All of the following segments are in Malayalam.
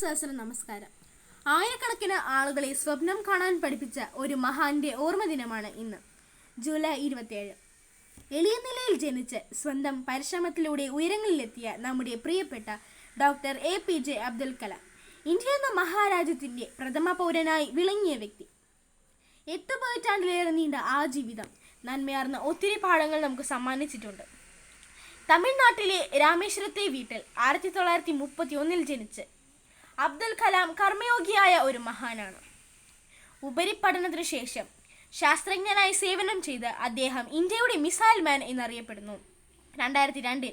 സഹസ്രം നമസ്കാരം. ആയിരക്കണക്കിന് ആളുകളെ സ്വപ്നം കാണാൻ പഠിപ്പിച്ച ഒരു മഹാന്റെ ഓർമ്മ ദിനമാണ് ഇന്ന് ജൂലൈ ഇരുപത്തിയേഴ്. എളിയ നിലയിൽ ജനിച്ച് സ്വന്തം പരിശ്രമത്തിലൂടെ ഉയരങ്ങളിലെത്തിയ നമ്മുടെ പ്രിയപ്പെട്ട doctor A P J Abdul Kalam India എന്ന മഹാരാജ്യത്തിന്റെ പ്രഥമ പൗരനായി വിളങ്ങിയ വ്യക്തി. എട്ട് പതിറ്റാണ്ടിലേറെ നീണ്ട ആ ജീവിതം നന്മയാർന്ന ഒത്തിരി പാഠങ്ങൾ നമുക്ക് സമ്മാനിച്ചിട്ടുണ്ട്. തമിഴ്നാട്ടിലെ രാമേശ്വരത്തെ വീട്ടിൽ ആയിരത്തി തൊള്ളായിരത്തി മുപ്പത്തി ഒന്നിൽ ജനിച്ച് അബ്ദുൽ കലാം കർമ്മയോഗിയായ ഒരു മഹാനാണ്. ഉപരിപഠനത്തിനു ശേഷം ശാസ്ത്രജ്ഞനായി സേവനം ചെയ്ത് അദ്ദേഹം ഇന്ത്യയുടെ മിസൈൽ മാൻ എന്നറിയപ്പെടുന്നു. രണ്ടായിരത്തി രണ്ടിൽ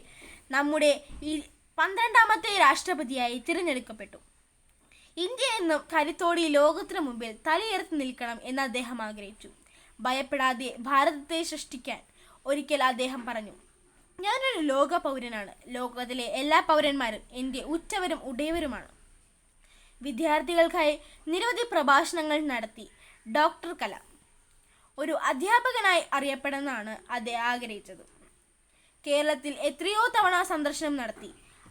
നമ്മുടെ ഈ പന്ത്രണ്ടാമത്തെ രാഷ്ട്രപതിയായി തിരഞ്ഞെടുക്കപ്പെട്ടു. ഇന്ത്യ എന്നും കരുത്തോടി ലോകത്തിനു മുമ്പിൽ തലയുയർത്തി നിൽക്കണം എന്ന് അദ്ദേഹം ആഗ്രഹിച്ചു. ഭയപ്പെടാതെ ഭാരതത്തെ സൃഷ്ടിക്കാൻ ഒരിക്കൽ അദ്ദേഹം പറഞ്ഞു ഞാനൊരു ലോക പൗരനാണ് ലോകത്തിലെ എല്ലാ പൗരന്മാരും എന്റെ ഉറ്റവരും ഉടയവരുമാണ്. വിദ്യാർത്ഥികൾക്കായി നിരവധി പ്രഭാഷണങ്ങൾ നടത്തി. ഡോക്ടർ കലാം ഒരു അധ്യാപകനായി അറിയപ്പെടുന്നതാണ് അദ്ദേഹം ആഗ്രഹിച്ചത്. കേരളത്തിൽ എത്രയോ തവണ സന്ദർശനം നടത്തി.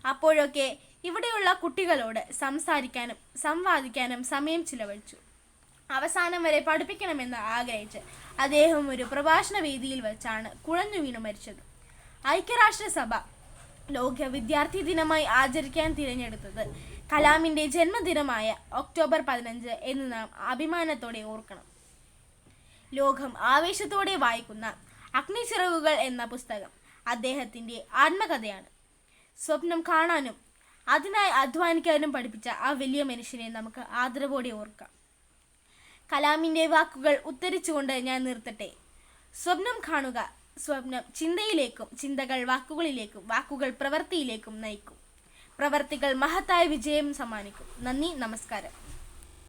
അപ്പോഴൊക്കെ ഇവിടെയുള്ള കുട്ടികളോട് സംസാരിക്കാനും സംവാദിക്കാനും സമയം ചിലവഴിച്ചു. അവസാനം വരെ പഠിപ്പിക്കണമെന്ന് ആഗ്രഹിച്ച് അദ്ദേഹം ഒരു പ്രഭാഷണ വേദിയിൽ വെച്ചാണ് കുഴഞ്ഞു വീണു മരിച്ചത്. ഐക്യരാഷ്ട്രസഭ ലോക വിദ്യാർത്ഥി ദിനമായി ആചരിക്കാൻ തിരഞ്ഞെടുത്തത് കലാമിന്റെ ജന്മദിനമായ ഒക്ടോബർ പതിനഞ്ച് എന്ന് നാം അഭിമാനത്തോടെ ഓർക്കണം. ലോകം ആവേശത്തോടെ വായിക്കുന്ന അഗ്നിച്ചിറകുകൾ എന്ന പുസ്തകം അദ്ദേഹത്തിന്റെ ആത്മകഥയാണ്. സ്വപ്നം കാണാനും അതിനായി അധ്വാനിക്കാനും പഠിപ്പിച്ച ആ വലിയ മനുഷ്യനെ നമുക്ക് ആദരവോടെ ഓർക്കാം. കലാമിന്റെ വാക്കുകൾ ഉദ്ധരിച്ചുകൊണ്ട് ഞാൻ നിർത്തട്ടെ. സ്വപ്നം കാണുക സ്വപ്നം ചിന്തയിലേക്കും ചിന്തകൾ വാക്കുകളിലേക്കും വാക്കുകൾ പ്രവൃത്തിയിലേക്കും നയിക്കും. പ്രവർത്തികൾ മഹത്തായ വിജയം സമ്മാനിക്കും. നന്ദി നമസ്കാരം.